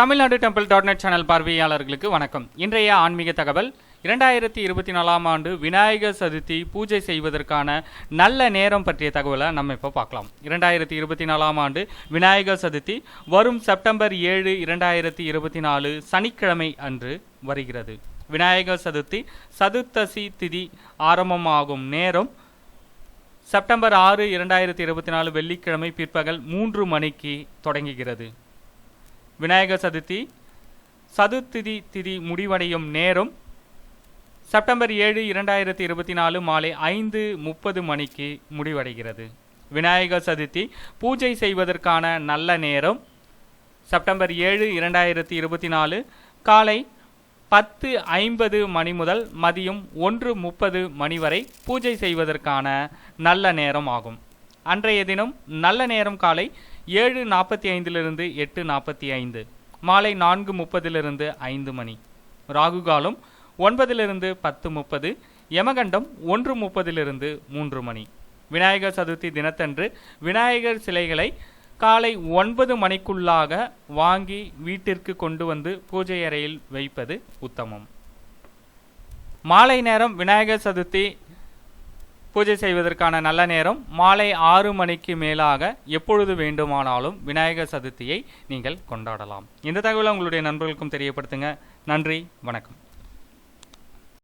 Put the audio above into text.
Tamil Nadu temple dot net channel பார்வையாளர்களுக்கு வணக்கம். இன்றைய ஆன்மீக தகவல் இரண்டாயிரத்தி இருபத்தி நாலாம் ஆண்டு விநாயகர் சதுர்த்தி பூஜை செய்வதற்கான நல்ல நேரம் பற்றிய தகவலை நம்ம இப்போ பார்க்கலாம். இரண்டாயிரத்தி இருபத்தி நாலாம் ஆண்டு விநாயகர் சதுர்த்தி வரும் செப்டம்பர் ஏழு இரண்டாயிரத்தி இருபத்தி நாலு சனிக்கிழமை அன்று வருகிறது. விநாயகர் சதுர்த்தி சதுர்த்தசி திதி ஆரம்பமாகும் நேரம் செப்டம்பர் ஆறு இரண்டாயிரத்தி இருபத்தி நாலு வெள்ளிக்கிழமை பிற்பகல் மூன்று மணிக்கு தொடங்குகிறது. விநாயகர் சதுர்த்தி சதுர்த்திதி திதி முடிவடையும் நேரம் செப்டம்பர் ஏழு இரண்டாயிரத்தி இருபத்தி நாலு மாலை ஐந்து முப்பது மணிக்கு முடிவடைகிறது. விநாயகர் சதுர்த்தி பூஜை செய்வதற்கான நல்ல நேரம் செப்டம்பர் ஏழு இரண்டாயிரத்தி இருபத்தி நாலு காலை பத்து ஐம்பது மணி முதல் மதியம் ஒன்று முப்பது மணி வரை பூஜை செய்வதற்கான நல்ல நேரம் ஆகும். அன்றைய தினம் நல்ல நேரம் காலை ஏழு நாற்பத்தி ஐந்திலிருந்து எட்டு நாற்பத்தி ஐந்து. மாலை நான்கு முப்பதிலிருந்து ஐந்து மணி. ராகுகாலம் ஒன்பதிலிருந்து பத்து முப்பது. யமகண்டம் ஒன்று முப்பதிலிருந்து மூன்று மணி. விநாயகர் சதுர்த்தி தினத்தன்று விநாயகர் சிலைகளை காலை ஒன்பது மணிக்குள்ளாக வாங்கி வீட்டிற்கு கொண்டு வந்து பூஜை அறையில் வைப்பது உத்தமம். மாலை நேரம் விநாயகர் சதுர்த்தி பூஜை செய்வதற்கான நல்ல நேரம் மாலை ஆறு மணிக்கு மேலாக எப்பொழுது வேண்டுமானாலும் விநாயகர் சதுர்த்தியை நீங்கள் கொண்டாடலாம். இந்த தகவலை உங்களுடைய நண்பர்களுக்கும் தெரியப்படுத்துங்க. நன்றி வணக்கம்.